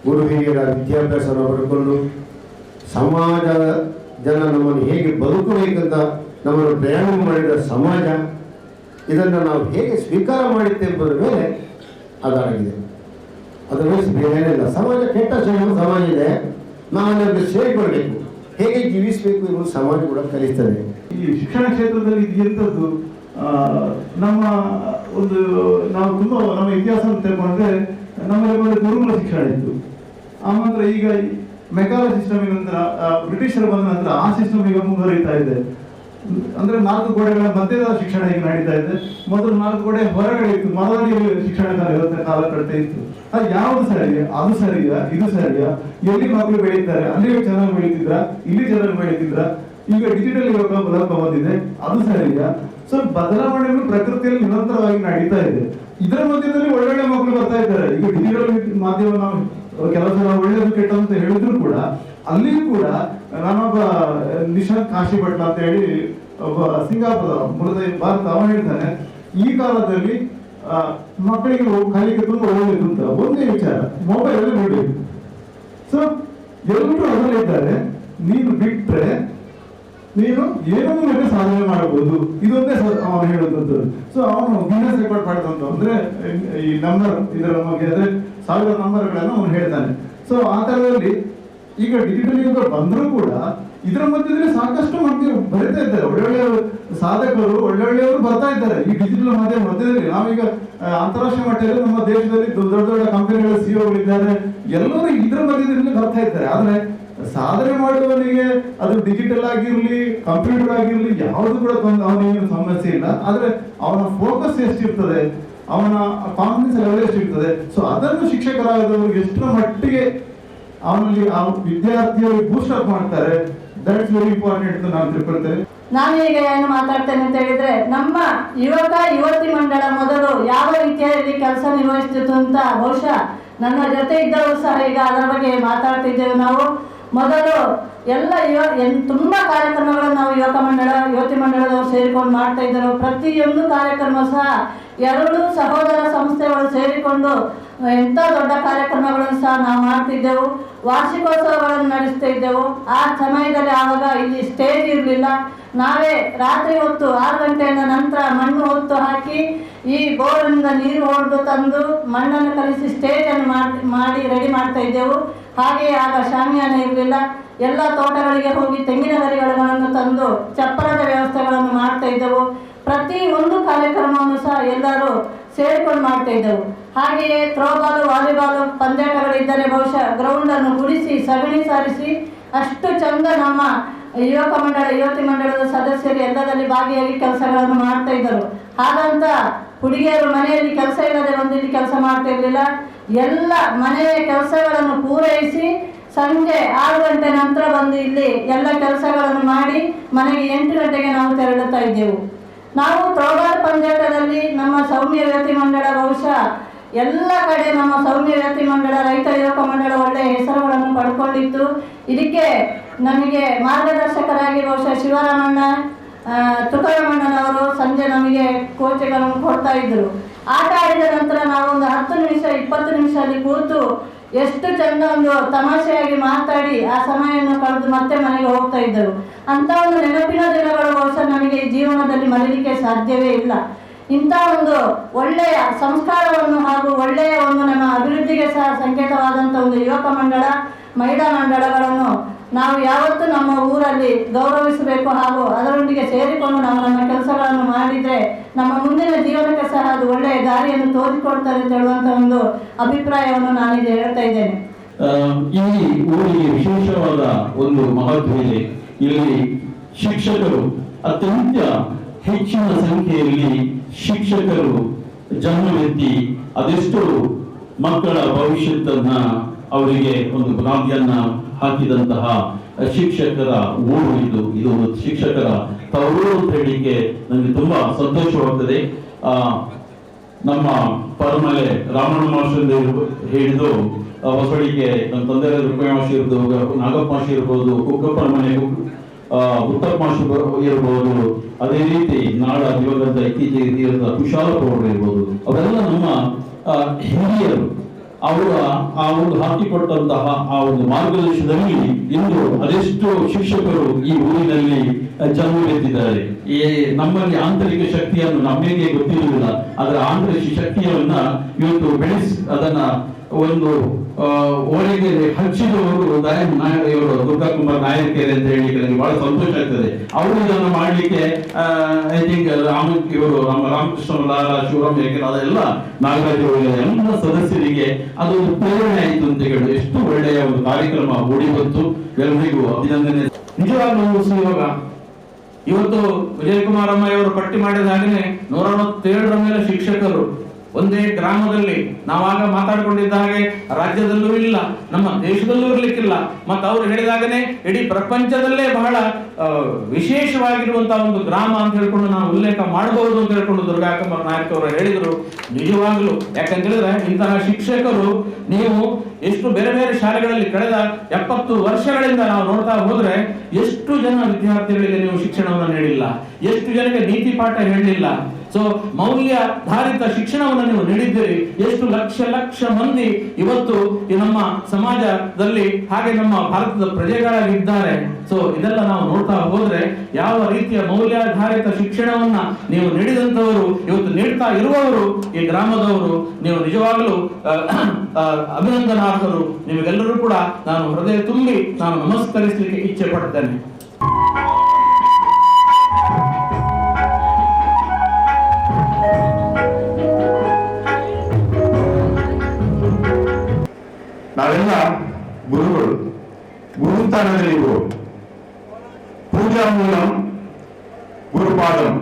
ಗುರು ಹಿರಿಯರ ವಿದ್ಯಾಭ್ಯಾಸವನ್ನು ಪಡ್ಕೊಂಡು ಸಮಾಜದ ಜನ ನಮ್ಮನ್ನು ಹೇಗೆ ಬದುಕಬೇಕಂತ ನಮ್ಮನ್ನು ಪ್ರಯಾಣ ಮಾಡಿದ ಸಮಾಜ, ಇದನ್ನು ನಾವು ಹೇಗೆ ಸ್ವೀಕಾರ ಮಾಡಿದ್ದೆ ಎಂಬುದರ ಮೇಲೆ ಅದಾಗಿದೆ ಅದರ ಬೇರೆ ಏನಿಲ್ಲ. ಸಮಾಜ ಕೆಟ್ಟ ಸಮಾಜ ಇದೆ. ನಾವು ಅದಕ್ಕೆ ಸೇರಿಕೊಳ್ಬೇಕು ಹೇಗೆ ಜೀವಿಸಬೇಕು ಎಂಬುದು ಸಮಾಜ ಕೂಡ ಕಲಿಸ್ತದೆ. ಈ ಶಿಕ್ಷಣ ಕ್ಷೇತ್ರದಲ್ಲಿ ಇದು ಎಂಥದ್ದು ಆ, ನಮ್ಮ ಒಂದು ನಾವು ತುಂಬ ನಮ್ಮ ಇತಿಹಾಸವನ್ನು ತೆಗೆದುಕೊಂಡ್ರೆ ನಮ್ಮಲ್ಲಿ ಒಂದು ಗುರುಕುಲ ಶಿಕ್ಷಣ ಇತ್ತು. ಆನಂತರ ಈಗ ಮೆಕಾಲ ಸಿಸ್ಟಮ್ ನಂತರ ಬ್ರಿಟಿಷರು ಬಂದ ನಂತರ ಆ ಸಿಸ್ಟಮ್ ಈಗ ಮುಂದುವರಿತಾ ಇದೆ. ಅಂದ್ರೆ ನಾಲ್ಕು ಗೋಡೆಗಳ ಮಧ್ಯದ ಶಿಕ್ಷಣ ಈಗ ನಡೀತಾ ಇದೆ. ಮೊದಲು ನಾಲ್ಕು ಗೋಡೆ ಹೊರಗಡೆ ಇತ್ತು. ಮರದಲ್ಲಿ ಶಿಕ್ಷಣ ಇವತ್ತಿನ ಕಾಲ ಕಟ್ಟೆ ಇತ್ತು. ಅದು ಯಾವುದು ಸರಿಯಾ? ಅದು ಸರಿಯಾ? ಇದು ಸರಿಯಾ? ಎಲ್ಲಿ ಮಕ್ಕಳು ಬೆಳೀತಾರೆ? ಅಲ್ಲಿ ಚೆನ್ನಾಗಿ ಬೆಳೀತಿದ್ರ? ಇಲ್ಲಿ ಚೆನ್ನಾಗಿ ಬೆಳೀತಿದ್ರ? ಈಗ ಡಿಜಿಟಲ್ ಯುಗ ಮೂಲಕ ಬಂದಿದೆ. ಅದು ಸರಿಯಾ? ಸೊ ಬದಲಾವಣೆಗಳು ಪ್ರಕೃತಿಯಲ್ಲಿ ನಿರಂತರವಾಗಿ ನಡೀತಾ ಇದೆ. ಇದರ ಮಧ್ಯದಲ್ಲಿ ಒಳ್ಳೊಳ್ಳೆ ಮಕ್ಕಳು ಬರ್ತಾ ಇದ್ದಾರೆ. ಈಗ ಡಿಜಿಟಲ್ ಮಾಧ್ಯಮ ನಾವು ಕೆಲವು ಸಲ ಒಳ್ಳೇದು ಕೆಟ್ಟ ಅಂತ ಹೇಳಿದ್ರು ಕೂಡ, ಅಲ್ಲಿಯೂ ಕೂಡ ನಾನೊಬ್ಬ ನಿಶಾಂತ್ ಕಾಶಿ ಭಟ್ಲ ಅಂತ ಹೇಳಿ ಒಬ್ಬ ಸಿಂಗಾಪುರ ಮೂಲದ ಭಾರತ ಅವನು ಹೇಳ್ತಾನೆ ಈ ಕಾಲದಲ್ಲಿ ಮಕ್ಕಳಿಗೆ ಕಲಿಕೆ ತುಂಬಾ ಒಳ್ಳೆಯದು ಅಂತ ಒಂದೇ ವಿಚಾರ. ಮೊಬೈಲ್ ಅಲ್ಲಿ ಬಿಡಬೇಕು ಸೊ ಎಲ್ಲರೂ ಅದರಲ್ಲಿದ್ದಾರೆ ನೀನು ಬಿಟ್ರೆ ನೀನು ಏನನ್ನು ಮೇಲೆ ಸಾಧನೆ ಮಾಡಬಹುದು. ಇದೊಂದೇ ಅವನು ಹೇಳುವಂಥದ್ದು. ಸೊ ಅವನು ಗಿನ್ನಸ್ ರೆಕಾರ್ಡ್ ಮಾಡಿದಂತ ಅಂದ್ರೆ, ಈ ನಂಬರ್ ಇದರ ಬಗ್ಗೆ ಅಂದ್ರೆ ಸಾವಿರ ನಂಬರ್ಗಳನ್ನು ಅವನು ಹೇಳ್ತಾನೆ. ಸೊ ಆ ತರದಲ್ಲಿ ಈಗ ಡಿಜಿಟಲ್ ಯುಗ ಬಂದರೂ ಕೂಡ ಇದರ ಮಧ್ಯದಲ್ಲಿ ಸಾಕಷ್ಟು ಮಂದಿ ಬರೀತಾ ಇದ್ದಾರೆ. ಒಳ್ಳೊಳ್ಳೆ ಸಾಧಕರು, ಒಳ್ಳೊಳ್ಳೆಯವರು ಬರ್ತಾ ಇದ್ದಾರೆ. ಈ ಡಿಜಿಟಲ್ ಮಾಧ್ಯಮ ಮಧ್ಯದಲ್ಲಿ ನಾವೀಗ ಅಂತಾರಾಷ್ಟ್ರೀಯ ಮಟ್ಟದಲ್ಲಿ ನಮ್ಮ ದೇಶದಲ್ಲಿ ದೊಡ್ಡ ದೊಡ್ಡ ಕಂಪನಿಗಳ ಸಿಇಒಗಳಿದ್ದಾರೆ ಎಲ್ಲರೂ ಇದರ ಮಧ್ಯದಲ್ಲಿ ಬರ್ತಾ ಇದ್ದಾರೆ. ಆದ್ರೆ ಸಾಧನೆ ಮಾಡುವವನಿಗೆ ಅದು ಡಿಜಿಟಲ್ ಆಗಿರ್ಲಿ ಕಂಪ್ಯೂಟರ್ ಆಗಿರ್ಲಿ, ಯಾವುದು ಕೂಡ ಅವನಿಗೆ ಸಮಸ್ಯೆ ಇಲ್ಲ. ಆದ್ರೆ ಅವನ ಫೋಕಸ್ ಎಷ್ಟಿರ್ತದೆ ಅವನ ಕಾನ್ಫಿಡೆನ್ಸ್ ಲೆವೆಲ್ ಎಷ್ಟಿರ್ತದೆ ಸೊ ಅದನ್ನು ಶಿಕ್ಷಕರಾದವರು ಎಷ್ಟರ ಮಟ್ಟಿಗೆ ಅವನಲ್ಲಿ ಆ ವಿದ್ಯಾರ್ಥಿಗಳು ಬೂಸ್ಟ್ ಅಪ್ ಮಾಡ್ತಾರೆ. ದಟ್ಸ್ ವೆರಿ ಇಂಪಾರ್ಟೆಂಟ್ ಅಂತ ನಾನು ತಿಳ್ಕೊಳ್ತೇನೆ. ನಾನೀಗ ಏನು ಮಾತಾಡ್ತೇನೆ ಅಂತ ಹೇಳಿದ್ರೆ, ನಮ್ಮ ಯುವಕ, ಯುವತಿ ಮಂಡಳ ಮೊದಲು ಯಾವ ರೀತಿಯಲ್ಲಿ ಕೆಲಸ ನಿರ್ವಹಿಸ್ತಿತ್ತು ಅಂತ ಬಹುಶಃ ನನ್ನ ಜೊತೆ ಇದ್ದವರು ಸಹ ಈಗ ಅದರ ಬಗ್ಗೆ ಮಾತಾಡ್ತಿದ್ದೇವೆ ನಾವು. ಮೊದಲು ಎಲ್ಲ ತುಂಬಾ ಕಾರ್ಯಕ್ರಮಗಳನ್ನು ನಾವು ಯುವಕ ಮಂಡಳ, ಯುವತಿ ಮಂಡಳದವರು ಸೇರಿಕೊಂಡು ಮಾಡ್ತಾ ಇದ್ದರು. ಪ್ರತಿಯೊಂದು ಕಾರ್ಯಕ್ರಮ ಸಹ ಎರಡು ಸಹೋದರ ಸಂಸ್ಥೆಗಳು ಸೇರಿಕೊಂಡು, ಎಂಥ ದೊಡ್ಡ ಕಾರ್ಯಕ್ರಮಗಳನ್ನು ಸಹ ನಾವು ಮಾಡ್ತಿದ್ದೆವು. ವಾರ್ಷಿಕೋತ್ಸವಗಳನ್ನು ನಡೆಸ್ತಾ ಇದ್ದೆವು. ಆ ಸಮಯದಲ್ಲಿ ಆವಾಗ ಇಲ್ಲಿ ಸ್ಟೇಜ್ ಇರಲಿಲ್ಲ. ನಾವೇ ರಾತ್ರಿ ಹೊತ್ತು ಆರು ಗಂಟೆಯ ನಂತರ ಮಣ್ಣು ಹೊತ್ತು ಹಾಕಿ, ಈ ಬೋರಿನಿಂದ ನೀರು ಹೊಡೆದು ತಂದು ಮಣ್ಣನ್ನು ಕಲಿಸಿ ಸ್ಟೇಜನ್ನು ಮಾಡಿ ರೆಡಿ ಮಾಡ್ತಾ ಇದ್ದೆವು. ಹಾಗೆಯೇ ಆಗ ಶಾಮಿಯಾನ ಇರಲಿಲ್ಲ ಎಲ್ಲ ತೋಟಗಳಿಗೆ ಹೋಗಿ ತೆಂಗಿನ ಮರಿಗಳನ್ನು ತಂದು ಚಪ್ಪರದ ವ್ಯವಸ್ಥೆಗಳನ್ನು ಮಾಡ್ತಾ ಇದ್ದೆವು. ಪ್ರತಿ ಒಂದು ಕಾರ್ಯಕ್ರಮವನ್ನು ಸಹ ಎಲ್ಲರೂ ಸೇರಿಕೊಂಡು ಮಾಡ್ತಾ ಇದ್ದೆವು. ಹಾಗೆಯೇ ಥ್ರೋಬಾಲು ವಾಲಿಬಾಲು ಪಂದ್ಯಾಟಗಳಿದ್ದರೆ ಬಹುಶಃ ಗ್ರೌಂಡನ್ನು ಗುಡಿಸಿ, ಸಗಣಿ ಸಾರಿಸಿ, ಅಷ್ಟು ಚಂದ ನಮ್ಮ ಯುವಕ ಮಂಡಳ, ಯುವತಿ ಮಂಡಳದ ಸದಸ್ಯರು ಎಲ್ಲದಲ್ಲಿ ಭಾಗಿಯಾಗಿ ಕೆಲಸಗಳನ್ನು ಮಾಡ್ತಾ ಇದ್ದರು. ಹಾಗಂತ ಹುಡುಗಿಯರು ಮನೆಯಲ್ಲಿ ಕೆಲಸ ಇಲ್ಲದೆ ಒಂದು ಕೆಲಸ ಮಾಡ್ತಾ ಇರಲಿಲ್ಲ. ಎಲ್ಲ ಮನೆಯ ಕೆಲಸಗಳನ್ನು ಪೂರೈಸಿ ಸಂಜೆ ಆರು ಗಂಟೆ ನಂತರ ಬಂದು ಇಲ್ಲಿ ಎಲ್ಲ ಕೆಲಸಗಳನ್ನು ಮಾಡಿ ಮನೆಗೆ ಎಂಟು ಗಂಟೆಗೆ ನಾವು ತೆರಳುತ್ತಾ ಇದ್ದೆವು. ನಾವು ತ್ರೋಬಾಲ್ ಪಂಜಾಟದಲ್ಲಿ ನಮ್ಮ ಸೌಮ್ಯ ವ್ಯಕ್ತಿ ಮಂಡಳ ಬಹುಶಃ ಎಲ್ಲ ಕಡೆ ನಮ್ಮ ಸೌಮ್ಯ ವ್ಯಕ್ತಿ ಮಂಡಳ, ರೈತ ಯುವಕ ಮಂಡಳ ಒಳ್ಳೆಯ ಹೆಸರುಗಳನ್ನು ಪಡ್ಕೊಂಡಿತ್ತು. ಇದಕ್ಕೆ ನಮಗೆ ಮಾರ್ಗದರ್ಶಕರಾಗಿ ಬಹುಶಃ ಶಿವರಾಮಣ್ಣ ತುಕಾರಾಮಣ್ಣನವರು ಸಂಜೆ ನಮಗೆ ಕೋಚೆಗಳನ್ನು ಕೊಡ್ತಾ ಇದ್ರು ಆಟ ಆಡಿದ ನಂತರ ನಾವೊಂದು ಹತ್ತು ನಿಮಿಷ, ಇಪ್ಪತ್ತು ನಿಮಿಷ ಅಲ್ಲಿ ಕೂತು ಎಷ್ಟು ಚಂದ ಒಂದು ತಮಾಷೆಯಾಗಿ ಮಾತಾಡಿ ಆ ಸಮಯವನ್ನು ಕಳೆದು ಮತ್ತೆ ಮನೆಗೆ ಹೋಗ್ತಾ ಇದ್ದರು ಅಂತ ಒಂದು ನೆನಪಿನ ದಿನಗಳು ಬಹುಶಃ ನನಗೆ ಈ ಜೀವನದಲ್ಲಿ ಮರೀಲಿಕ್ಕೆ ಸಾಧ್ಯವೇ ಇಲ್ಲ. ಇಂಥ ಒಂದು ಒಳ್ಳೆಯ ಸಂಸ್ಕಾರವನ್ನು ಹಾಗೂ ಒಳ್ಳೆಯ ಒಂದು ನಮ್ಮ ಅಭಿವೃದ್ಧಿಗೆ ಸಹ ಸಂಕೇತವಾದಂಥ ಒಂದು ಯುವಕ ಮಂಡಳ, ಮಹಿಳಾ ಮಂಡಳಗಳನ್ನು ನಾವು ಯಾವತ್ತೂ ನಮ್ಮ ಊರಲ್ಲಿ ಗೌರವಿಸಬೇಕು ಹಾಗೂ ಅದರೊಂದಿಗೆ ಸೇರಿಕೊಂಡು ನಾವು ನಮ್ಮ ಕೆಲಸಗಳನ್ನು ಮಾಡಿದರೆ ನಮ್ಮ ಮುಂದಿನ ಜೀವನಕ್ಕೆ ಸಹ ಅದು ಒಳ್ಳೆಯ ದಾರಿಯನ್ನು ತೋರಿಕೊಡ್ತಾರೆ ಅಂತ ಹೇಳುವಂಥ ಒಂದು ಅಭಿಪ್ರಾಯವನ್ನು ನಾನಿಲ್ಲಿ ಹೇಳ್ತಾ ಇದ್ದೇನೆ. ಈ ಊರಿಗೆ ವಿಶೇಷವಾದ ಒಂದು ಮಹತ್ವ ಇದೆ. ಇಲ್ಲಿ ಶಿಕ್ಷಕರು ಅತ್ಯಂತ ಹೆಚ್ಚಿನ ಸಂಖ್ಯೆಯಲ್ಲಿ ಶಿಕ್ಷಕರು ಜನ್ಮವೆತ್ತಿ ಅದೆಷ್ಟು ಮಕ್ಕಳ ಭವಿಷ್ಯತ್ತನ್ನ ಅವರಿಗೆ ಒಂದು ಬುನಾದಿಯನ್ನ ಹಾಕಿದಂತಹ ಶಿಕ್ಷಕರ ಊರು ಇದು ಇದು ಶಿಕ್ಷಕರ ತವರು ಅಂತ ಹೇಳಲಿಕ್ಕೆ ನನಗೆ ತುಂಬಾ ಸಂತೋಷವಾಗ್ತದೆ. ನಮ್ಮ ಪರಮಲೆ ರಾಮಣ್ಣ ಮಾಸ್ಟರ್ ಹೇಳಿದ್ದು ಹೊಸಳಿಕೆ ನಮ್ಮ ತಂದೆ ಮಾಷಿ ಇರ್ಬೋದು ನಾಗಪ್ಪ ಮಾಷಿ ಇರ್ಬೋದು, ಕುಕ್ಕಪ್ಪನ ಮನೆ ಉತ್ತಪ್ಪ ಮಾಷಿ ಇರ್ಬೋದು, ಅದೇ ರೀತಿ ನಾಡ ದಿವಂಗತ ಇತ್ತೀಚೆಗೆ ಕುಶಾಲ ಪ್ರೌಢರು ಇರ್ಬೋದು, ಅವೆಲ್ಲ ನಮ್ಮ ಹಿರಿಯರು ಅವರ ಆ ಒಂದು ಹಾಕಿಕೊಟ್ಟಂತಹ ಆ ಒಂದು ಮಾರ್ಗದರ್ಶನದಲ್ಲಿ ಇಂದು ಅದೆಷ್ಟು ಶಿಕ್ಷಕರು ಈ ಊರಿನಲ್ಲಿ ಜನ್ಮವೆತ್ತಿದ್ದಾರೆ ಈ ನಮ್ಮಲ್ಲಿ ಆಂತರಿಕ ಶಕ್ತಿಯನ್ನು ನಮಗೆ ಗೊತ್ತಿರುವುದಿಲ್ಲ. ಅದರ ಆಂತರಿಕ ಶಕ್ತಿಯನ್ನ ಇವತ್ತು ಬೆಳೆಸಿ, ಅದನ್ನ ಒಂದು ಆ, ಓರೆಗೆ ಹಚ್ಚಿದವರು ಇವರು ದುರ್ಗಾ ಕುಮಾರ್ ನಾಯಕೇರಿ ಅಂತ ಹೇಳಿ ನನಗೆ ಬಹಳ ಸಂತೋಷ ಆಗ್ತದೆ. ಅವರು ಇದನ್ನು ಮಾಡಲಿಕ್ಕೆ ಐ ಥಿಂಕ್ ರಾಮ ಇವರು ನಮ್ಮ ರಾಮಕೃಷ್ಣ ಲಾಲ ಶಿವರಾಮ್ ಯಾಕೆ ಎಲ್ಲ ನಾಗರಾಜ್ ಎಲ್ಲ ಸದಸ್ಯರಿಗೆ ಅದೊಂದು ಪ್ರೇರಣೆ ಆಯಿತು ಅಂತ ಹೇಳಿ ಎಷ್ಟು ಒಳ್ಳೆಯ ಒಂದು ಕಾರ್ಯಕ್ರಮ ಓಡಿ ಬಂತು. ಎಲ್ಲರಿಗೂ ಅಭಿನಂದನೆ. ನಿಜವಾಗ್ಲೂ ಇವಾಗ. ಇವತ್ತು ವಿಜಯಕುಮಾರ್ ಅಮ್ಮ ಇವರು ಪಟ್ಟಿ ಮಾಡಿದ ನೂರ ಅರವತ್ತೇಳರ ಮೇಲೆ ಶಿಕ್ಷಕರು ಒಂದೇ ಗ್ರಾಮದಲ್ಲಿ ನಾವಾಗ ಮಾತಾಡ್ಕೊಂಡಿದ್ದ ಹಾಗೆ ರಾಜ್ಯದಲ್ಲೂ ಇಲ್ಲ, ನಮ್ಮ ದೇಶದಲ್ಲೂ ಇರಲಿಕ್ಕಿಲ್ಲ. ಮತ್ತು ಅವರು ಹೇಳಿದಾಗನೇ ಇಡೀ ಪ್ರಪಂಚದಲ್ಲೇ ಬಹಳ ವಿಶೇಷವಾಗಿರುವಂತಹ ಒಂದು ಗ್ರಾಮ ಅಂತ ಹೇಳ್ಕೊಂಡು ನಾವು ಉಲ್ಲೇಖ ಮಾಡಬಹುದು ಅಂತ ಹೇಳ್ಕೊಂಡು ದುರ್ಗಾಕಂಬರ ನಾಯಕ್ ಅವರು ಹೇಳಿದರು. ನಿಜವಾಗ್ಲೂ. ಯಾಕಂತೇಳಿದ್ರೆ ಇಂತಹ ಶಿಕ್ಷಕರು ನೀವು ಎಷ್ಟು ಬೇರೆ ಬೇರೆ ಶಾಲೆಗಳಲ್ಲಿ ಕಳೆದ ಎಪ್ಪತ್ತು ವರ್ಷಗಳಿಂದ ನಾವು ನೋಡ್ತಾ ಹೋದ್ರೆ ಎಷ್ಟು ಜನ ವಿದ್ಯಾರ್ಥಿಗಳಿಗೆ ನೀವು ಶಿಕ್ಷಣವನ್ನು ನೀಡಿಲ್ಲ, ಎಷ್ಟು ಜನಕ್ಕೆ ನೀತಿ ಪಾಠ ಹೇಳಲಿಲ್ಲ ಸೊ ಮೌಲ್ಯಾಧಾರಿತ ಶಿಕ್ಷಣವನ್ನು ನೀವು ನೀಡಿದ್ದೀರಿ. ಎಷ್ಟು ಲಕ್ಷ ಲಕ್ಷ ಮಂದಿ ಇವತ್ತು ಈ ನಮ್ಮ ಸಮಾಜದಲ್ಲಿ ಹಾಗೆ ನಮ್ಮ ಭಾರತದ ಪ್ರಜೆಗಳಾಗಿದ್ದಾರೆ ಸೊ ಇದೆಲ್ಲ ನಾವು ನೋಡ್ತಾ ಹೋದ್ರೆ ಯಾವ ರೀತಿಯ ಮೌಲ್ಯಾಧಾರಿತ ಶಿಕ್ಷಣವನ್ನ ನೀವು ನೀಡಿದಂತವರು ಇವತ್ತು ನೀಡ್ತಾ ಇರುವವರು ಈ ಗ್ರಾಮದವರು, ನೀವು ನಿಜವಾಗಲೂ ಅಭಿನಂದನಾರ್ಹರು. ನಿಮಗೆಲ್ಲರೂ ಕೂಡ ನಾನು ಹೃದಯ ತುಂಬಿ ನಾನು ನಮಸ್ಕರಿಸಲಿಕ್ಕೆ ಇಚ್ಛೆ ಪಡ್ತೇನೆ. ಗುರುಸ್ಥಾನದಲ್ಲಿರುವವರು ಪೂಜಾ ಮೂಲಂ, ಗುರುಪಾದಂ.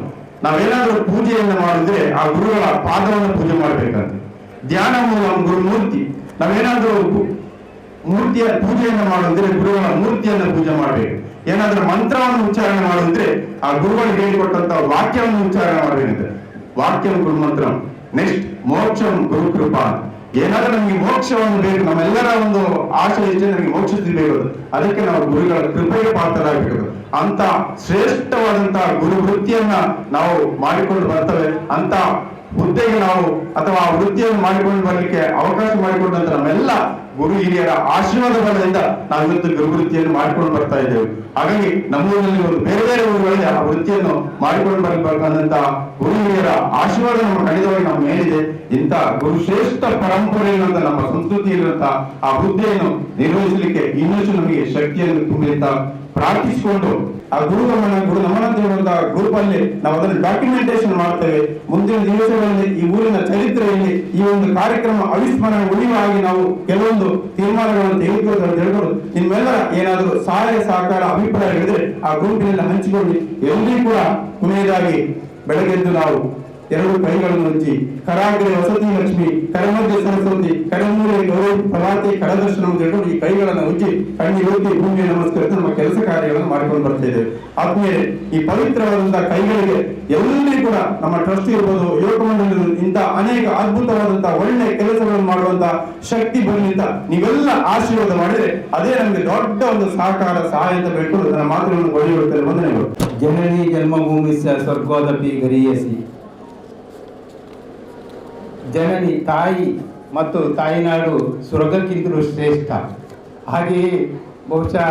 ನಾವೇನಾದ್ರೂ ಪೂಜೆಯನ್ನು ಮಾಡಿದ್ರೆ ಆ ಗುರುಗಳ ಪಾದವನ್ನು ಪೂಜೆ ಮಾಡಬೇಕಂತೆ ಧ್ಯಾನ ಮೂಲಂ ಗುರುಮೂರ್ತಿ. ನಾವೇನಾದ್ರೂ ಮೂರ್ತಿಯ ಪೂಜೆಯನ್ನು ಮಾಡಿದ್ರೆ ಗುರುಗಳ ಮೂರ್ತಿಯನ್ನು ಪೂಜೆ ಮಾಡಬೇಕು. ಏನಾದ್ರೂ ಮಂತ್ರವನ್ನು ಉಚ್ಚಾರಣೆ ಮಾಡಿದ್ರೆ ಆ ಗುರುಗಳು ಹೇಳಿಕೊಟ್ಟಂತ ವಾಕ್ಯವನ್ನು ಉಚ್ಚಾರಣೆ ಮಾಡಬೇಕಂತೆ ವಾಕ್ಯಂ ಗುರುಮಂತ್ರಂ. ನೆಕ್ಸ್ಟ್ ಮೋಕ್ಷಂ ಗುರು ಕೃಪಾ ಏನಾದ್ರೂ ನಮಗೆ ಮೋಕ್ಷವನ್ನು ಬೇಕು, ನಮ್ಮೆಲ್ಲರ ಒಂದು ಆಶೆ ಇಚ್ಛೆ ನಮಗೆ ಮೋಕ್ಷ ಬೇಕು. ಅದಕ್ಕೆ ನಾವು ಗುರುಗಳ ಕೃಪೆಗೆ ಪಾತ್ರರಾಗಬೇಕು ಅಂತ ಶ್ರೇಷ್ಠವಾದಂತಹ ಗುರು ವೃತ್ತಿಯನ್ನ ನಾವು ಮಾಡಿಕೊಂಡು ಬರ್ತವೆ. ಅಂತ ಹುದ್ದೆಗೆ ನಾವು ಅಥವಾ ಆ ವೃತ್ತಿಯನ್ನು ಮಾಡಿಕೊಂಡು ಬರಲಿಕ್ಕೆ ಅವಕಾಶ ಮಾಡಿಕೊಂಡಂತ ನಮ್ಮೆಲ್ಲ ಗುರು ಹಿರಿಯರ ಆಶೀರ್ವಾದ ಬಲದಿಂದ ನಾವು ಇವತ್ತು ಗುರು ವೃತ್ತಿಯನ್ನು ಮಾಡಿಕೊಂಡು ಬರ್ತಾ ಇದ್ದೇವೆ. ಹಾಗಾಗಿ ನಮ್ಮೂರಿನಲ್ಲಿ ಒಂದು ಬೇರೆ ಬೇರೆ ಊರುಗಳಲ್ಲಿ ಆ ವೃತ್ತಿಯನ್ನು ಮಾಡಿಕೊಂಡು ಬರ್ಬೇಕಾದಂತಹ ಗುರು ಹಿರಿಯರ ಆಶೀರ್ವಾದ ನಮ್ಮ ಖಂಡಿತವಾಗಿ ನಮ್ಮ ಮೇಲಿದೆ. ಇಂಥ ಗುರುಶ್ರೇಷ್ಠ ಪರಂಪರೆ ಇರುವಂತಹ ನಮ್ಮ ಸಂಸ್ಕೃತಿ ಇರುವಂತ ಆ ಹುದ್ದೆಯನ್ನು ನಿರ್ವಹಿಸಲಿಕ್ಕೆ ಇನ್ನಷ್ಟು ನಮಗೆ ಶಕ್ತಿಯನ್ನು ತುಂಬಿಂತ ಪ್ರಾರ್ಥಿಸಿಕೊಂಡು ಆ ಗುರು ಇರುವಂತಹ ಹೇಳುವಂತಹ ಗ್ರೂಪ್ ಅಲ್ಲಿ ನಾವು ಅದನ್ನು ಡಾಕ್ಯುಮೆಂಟೇಶನ್ ಮಾಡ್ತೇವೆ. ಮುಂದಿನ ದಿವಸಗಳಲ್ಲಿ ಈ ಊರಿನ ಚರಿತ್ರೆಯಲ್ಲಿ ಈ ಒಂದು ಕಾರ್ಯಕ್ರಮ ಅವಿಸ್ಮರಣೆ ಉಳಿವಾಗಿ ನಾವು ಕೆಲವೊಂದು ತೀರ್ಮಾನಗಳನ್ನು ತೆಗೆದುಕೊಳ್ಳೋದು ಅಂತ ಹೇಳ್ಕೊಂಡು ನಿಮ್ಮೆಲ್ಲರ ಏನಾದರೂ ಸಹಾಯ, ಸಹಕಾರ, ಅಭಿಪ್ರಾಯಗಳಿದ್ರೆ ಆ ಗ್ರೂಪಿನಲ್ಲಿ ಹಂಚಿಕೊಳ್ಳಿ. ಎಲ್ಲಿ ಕೂಡ ಕೊನೆಯದಾಗಿ ಬೆಳಗ್ಗೆದ್ದು ನಾವು ಎರಡು ಕೈಗಳನ್ನು ಹಂಚಿ ಕರಾಗ್ರೆ ವಸತಿ ಲಕ್ಷ್ಮಿ, ಕರಮಧ್ಯ ಸರಸ್ವತಿ ಕರಮೂಲೆ ಗೌರವ ಪ್ರಭಾತಿ ಕರದರ್ಶನ ಈ ಕೈಗಳನ್ನು ಹಂಚಿ ಕಣ್ಣಿಗೆ ಒತ್ತಿ ಭೂಮಿಯ ನಮಸ್ಕರಿಸಿ ನಮ್ಮ ಕೆಲಸ ಕಾರ್ಯಗಳನ್ನು ಮಾಡಿಕೊಂಡು ಬರ್ತಾ ಇದ್ದೇವೆ. ಆದ್ಮೇಲೆ ಈ ಪವಿತ್ರವಾದಂತಹ ಕೈಗಳಿಗೆ ಎಲ್ಲಿ ಕೂಡ ನಮ್ಮ ಟ್ರಸ್ಟ್ ಇರ್ಬೋದು ಯುವಕ ಮಂಡಳಿ ಇಂತಹ ಅನೇಕ ಅದ್ಭುತವಾದಂತಹ ಒಳ್ಳೆ ಕೆಲಸಗಳನ್ನು ಮಾಡುವಂತಹ ಶಕ್ತಿ ಬಂದಿಂತ ನೀವೆಲ್ಲ ಆಶೀರ್ವಾದ ಮಾಡಿದ್ರೆ ಅದೇ ನಮಗೆ ದೊಡ್ಡ ಒಂದು ಸಹಕಾರ, ಸಹಾಯ ಅಂತ ಬೇಡ್ಕೊಂಡು ನನ್ನ ಮಾತುಗಳನ್ನು ಒಳ್ಳೆಯ ಜನನಿ ಜನ್ಮಭೂಮಿ ಸ್ವರ್ಗೋದಪಿ ಗರಿಯಸಿ. ಜನನಿ ತಾಯಿ ಮತ್ತು ತಾಯಿನಾಡು ಸ್ವರ್ಗಕ್ಕಿಂತಲೂ ಶ್ರೇಷ್ಠ. ಹಾಗೆಯೇ ಬಹುಶಃ